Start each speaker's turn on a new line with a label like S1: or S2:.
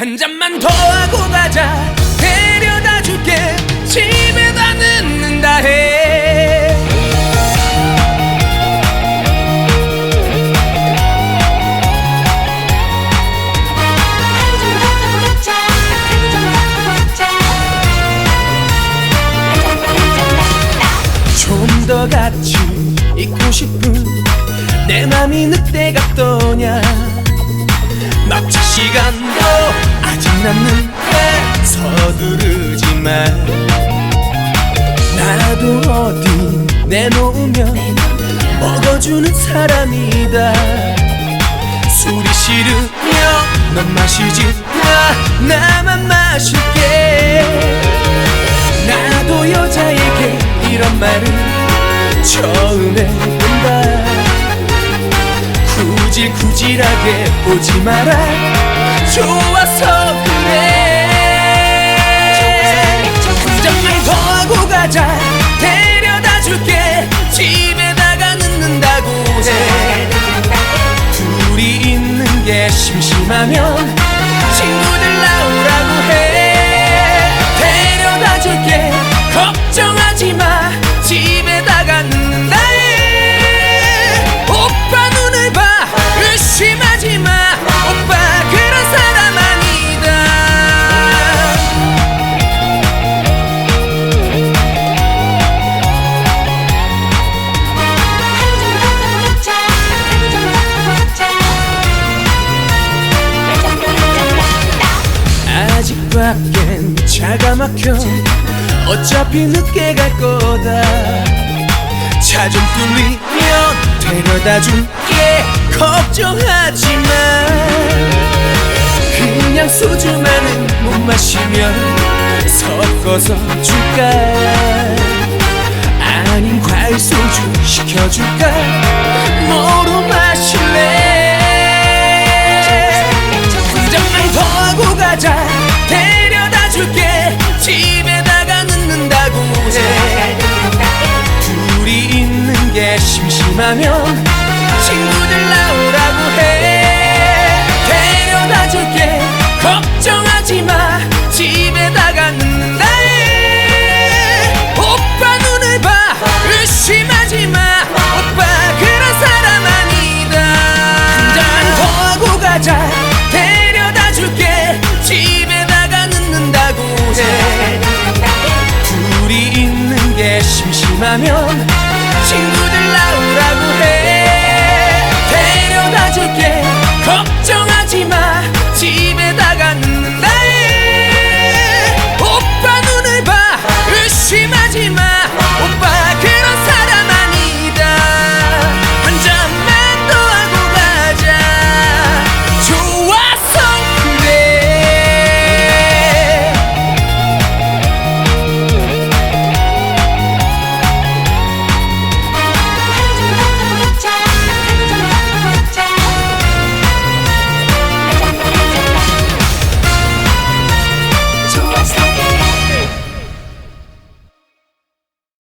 S1: 한 잔만 더 하고 가자. 데려다 줄게. 집에다 늦는다 해. 좀 더 같이 있고 싶은 내 맘이 늑대 같더냐. 막차 시간도 남는데 서두르지 마 나도 어디 내놓으면 먹어주는 사람이다. 술이 싫으면 넌 마시지 마 나만 마실게. 나도 여자에게 이런 말은 처음 해본다. 구질구질하게 보지 마라. 좋아서 하면 밖엔 차가 막혀 어차피 늦게 갈 거다 차 좀 뚫리면 데려다 줄게 걱정하지 마 그냥 소주만은 못 마시면 섞어서 줄까 아님 과일 소주 시켜줄까 뭐로 마실래 한 잔만 더 하고 가자 심하면 친구들 나오라고 해. 데려다 줄게. 걱정하지 마. 집에다가 는다 해 오빠 눈을 봐. 의심하지 마. 오빠 그런 사람 아니다. 한잔 더 하고 가자. 데려다 줄게. 집에다가 늦는다고 해. 둘이 있는 게 심심하면